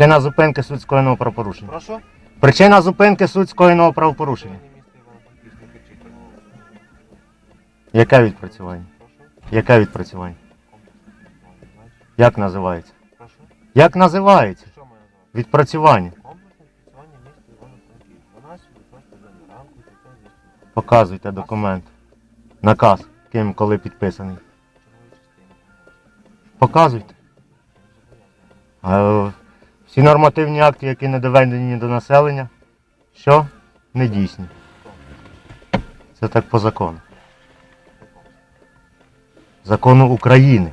Причина зупинки суть скоєного правопорушення. Прошу? Причина зупинки суть скоєного правопорушення. Яке відпрацювання? Яке відпрацювання? Як називається? Прошу? Як називається? Що? Відпрацювання. Комплексне відпрацювання міста Івано-Франківськ. 12 від 6 години ранку, 5 Показуйте документ. Наказ. Ким коли підписаний. Показуйте. Всі нормативні акти, які не доведені до населення, що? Не дійсні. Це так по закону. Закону України.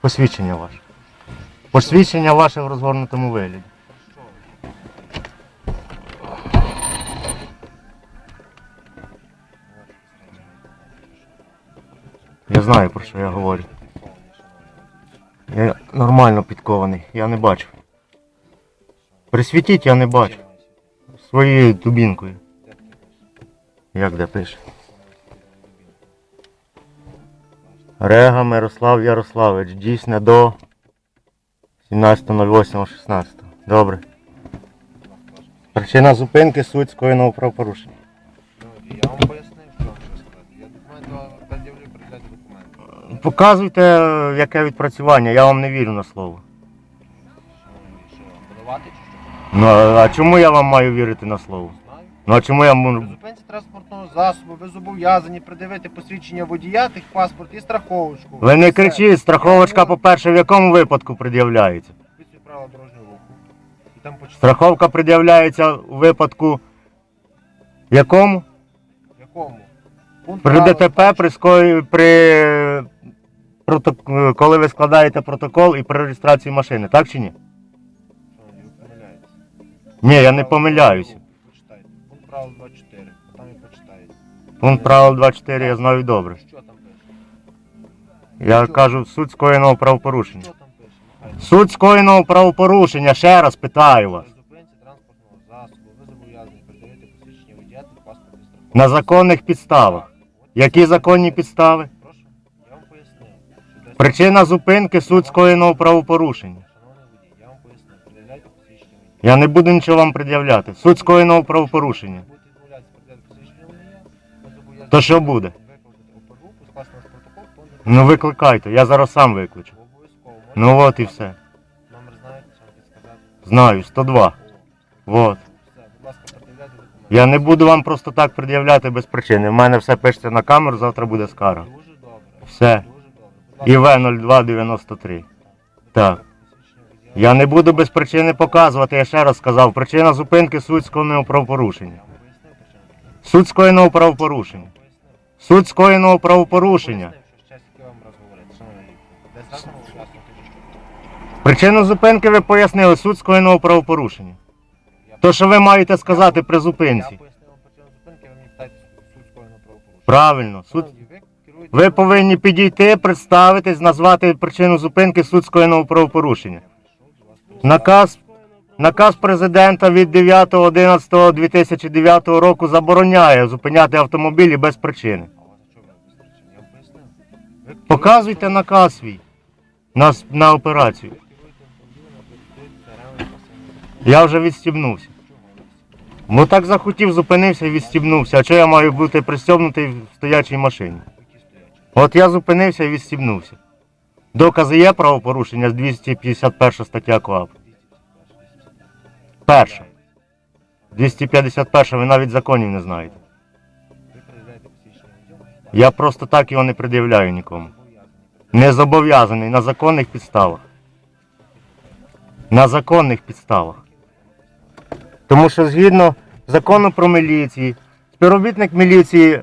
Посвідчення ваше. Посвідчення ваше в розгорнутому вигляді. Я знаю про що я говорю. Я нормально підкований, я не бачу. Присвітіть, я не бачу. Своєю дубінкою. Як де пише? Рега Мирослав Ярославович. Дійсне до 17.08.16. Добре. Причина зупинки суть скоєного правопорушення. Показуйте, яке відпрацювання, я вам не вірю на слово. Що подавати чи що? Ну а а чому я вам маю вірити на слово? Знаю. Ну а чому я При можу. зупинці транспортного засобу ви зобов'язані придивити посвідчення водія, техпаспорт і страховочку. Ви не Все. кричіть, страховочка, по-перше, в якому випадку пред'являється? Підписуй правила дорожнього руху. І там почитайте. Страховка пред'являється у випадку якому? В якому? Пункт При правил ДТП, при, скої- при коли ви складаєте протокол і при реєстрації машини, так чи ні? Ні, я не помиляюся. Почитайте. Пункт правил 24. Там і почитаєте. Пункт правил 24 я знаю добре. Що там пише? Я кажу суть скоєного правопорушення. Що там пише? Суть скоєного правопорушення, ще раз питаю вас. На законних підставах. Які законні підстави? Причина зупинки суть скоєного правопорушення. Я не буду нічого вам пред'являти. Суть скоєного правопорушення. То що буде? Ну викликайте, я зараз сам викличу. Ну от і все. Знаю, 102. О, Вот. Я не буду вам просто так пред'являти без причини. У мене все пишеться на камеру, завтра буде скара. Все. Дуже добре. Будь ласка, ІВ 0293. Так. Я не буду без причини показувати, я ще раз сказав. Причина зупинки суть скоєного правопорушення. Суть скоєного правопорушення. Суть скоєного правопорушення. Причину зупинки ви пояснили, суть скоєного правопорушення. То, що ви маєте сказати при зупинці. Правильно. Суть... Ви повинні підійти, представитись, назвати причину зупинки суть скоєного правопорушення. Наказ, наказ президента від 9.11.2009 року забороняє зупиняти автомобілі без причини. Показуйте наказ свій на, на операцію. Я вже відстібнувся. Ну так захотів, зупинився і відстібнувся. А чого я маю бути пристібнутий в стоячій машині? От я зупинився і відстібнувся. Докази є правопорушення з 251 стаття КОАП. Перша. 251 ви навіть законів не знаєте. Я просто так його не пред'являю нікому. Не зобов'язаний на законних підставах. На законних підставах. Тому що згідно закону про міліції, співробітник міліції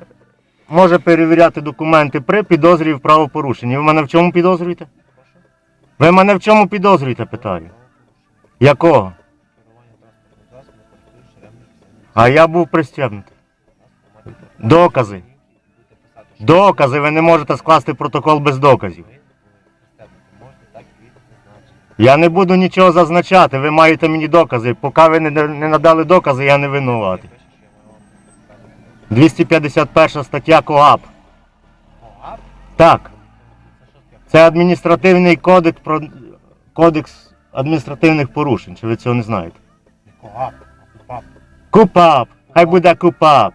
може перевіряти документи при підозрі в правопорушенні. Ви мене в чому підозрюєте? Ви мене в чому підозрюєте, питаю? Якого? А я був пристебнутий. Докази. Докази, ви не можете скласти протокол без доказів. Я не буду нічого зазначати, ви маєте мені докази. Поки ви не надали докази, я не винуватий. 251 стаття КОАП. КОАП? Так, це адміністративний кодекс про кодекс адміністративних порушень, чи ви цього не знаєте? Не а купап. Купап! Хай буде купап!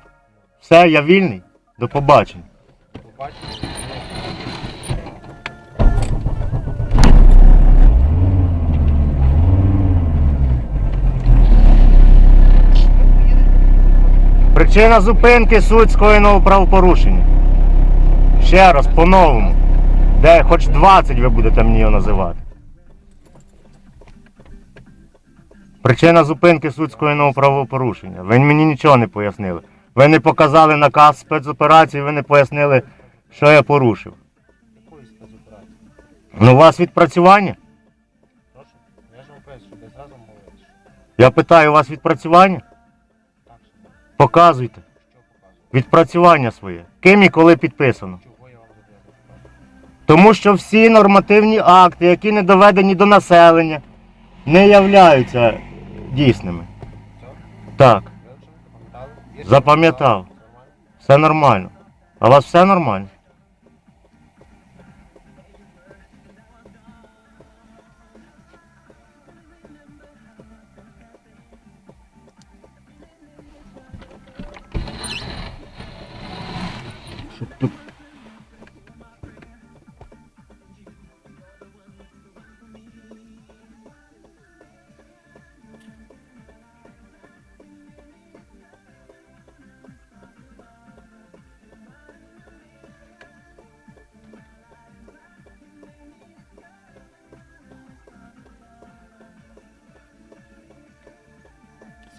Все, я вільний. До побачення. Побачите? Причина зупинки суть скоєного правопорушення. Ще раз, по-новому. Де хоч 20 ви будете мені його називати. Причина зупинки суть скоєного правопорушення. Ви мені нічого не пояснили. Ви не показали наказ спецоперації, ви не пояснили, що я порушив. Якої спецоперації? Ну, у вас відпрацювання? Прошу. Я ж вам поясню, щоб ви зразу говорили. Я питаю, у вас відпрацювання? Показуйте. Відпрацювання своє. Ким і коли підписано. Тому що всі нормативні акти, які не доведені до населення, не являються дійсними. Так, Запам'ятав. все нормально. А у вас все нормально?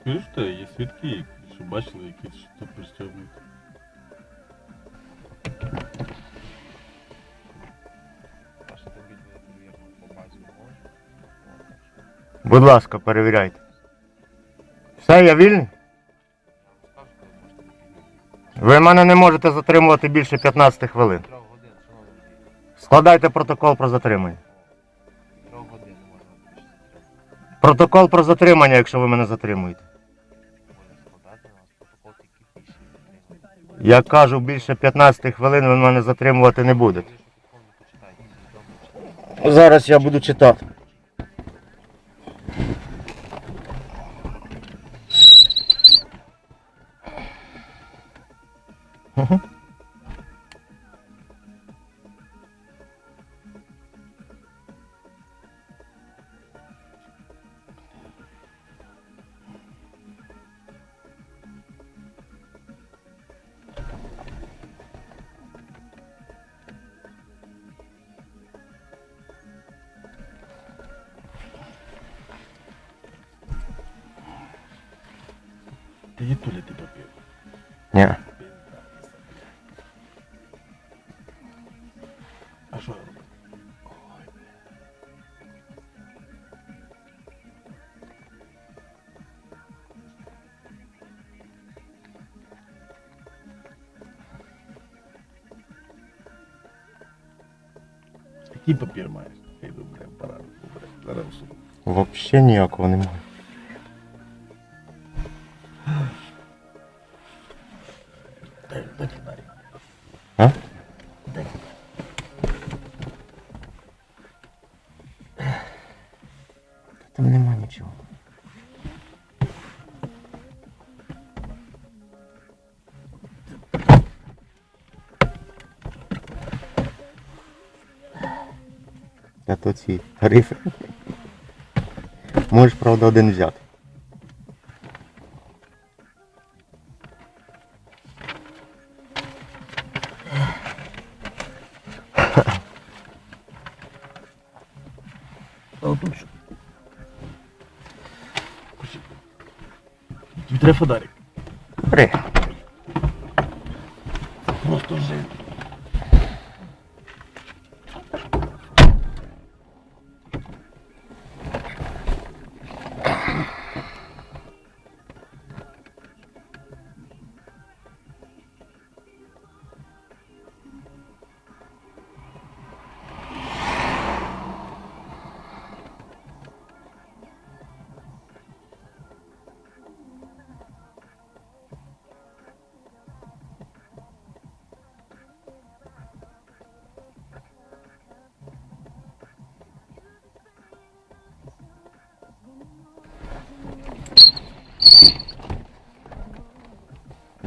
Скажи, що є свідки, що бачили якісь що так що Будь ласка, перевіряйте. Все, я вільний? Ви мене не можете затримувати більше 15 хвилин. Складайте протокол про затримання. Протокол про затримання, якщо ви мене затримуєте. Я кажу, більше 15 хвилин ви мене затримувати не будете. Зараз я буду читати. Мгм. Ти є туля ти папір. Ні. А що робити? Який папір маєш? Я йду, бля, пора. бля, Зараз. Взагалі ніякого немає. То ці тарифи. Можеш, правда, один взяти. Треба фонарик. Бери. Просто вже.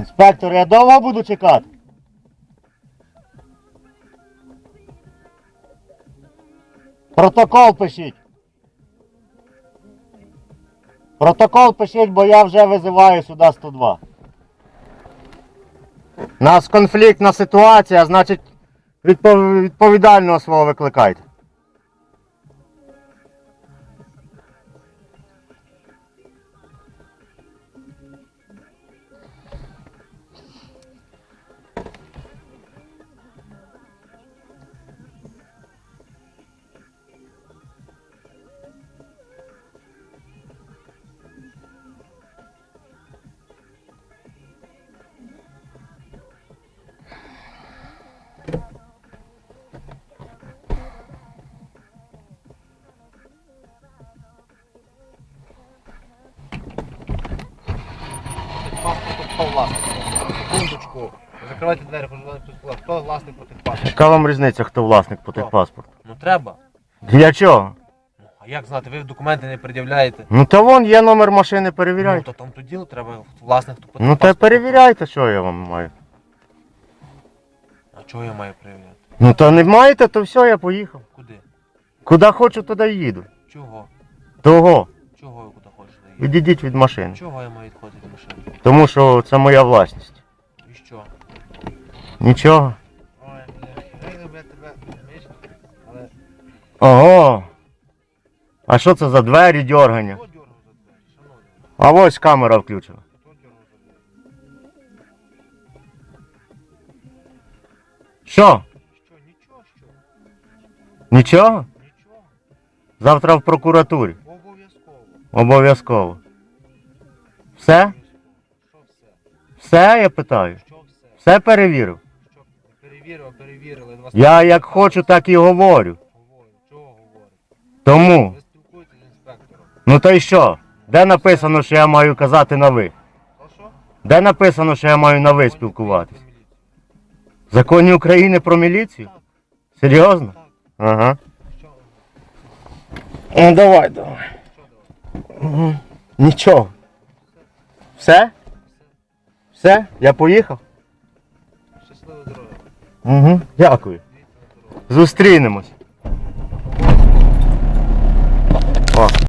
Інспектор, я довго буду чекати? Протокол пишіть. Протокол пишіть, бо я вже визиваю сюди 102. У нас конфліктна ситуація, значить відповідального свого викликайте. Секундочку. Закривайте двері, хоч хто власник по тих паспортах? Яка вам різниця, хто власник по техпаспорту? Ну треба. Для чого? Ну, а як знати, ви документи не пред'являєте? Ну та вон є номер машини, Ну, перевіряйте. то там тоді треба власник хто Ну та перевіряйте, що я вам маю. А чого я маю перевіряти? Ну та не маєте, то все, я поїхав. Куди? Куди хочу, туди й їду. Чого? Того. Чого ви куди хочете їхати? Відійдіть від машини. Чого я маю відходити від машини? Тому що це моя власність. Нічого. Ого. А що це за двері дьоргання? А ось камера включена. Що? Що, нічого, що? Нічого? Нічого. Завтра в прокуратурі. Обов'язково. Обов'язково. Все? Що все? Все, я питаю. Все перевірив. Вас Я як хочу, так і говорю. говорю. Чого говорю? Тому. Ви спілкуєтесь з інспектором. Ну то й що? Де написано, що я маю казати на ви? Що? Де написано, що я маю на ви спілкуватись? В законі України про міліцію? Серйозно? Ага. Що? Ну давай, давай. Нічого. Все? Все? Я поїхав? Угу. Дякую. Зустрінемось.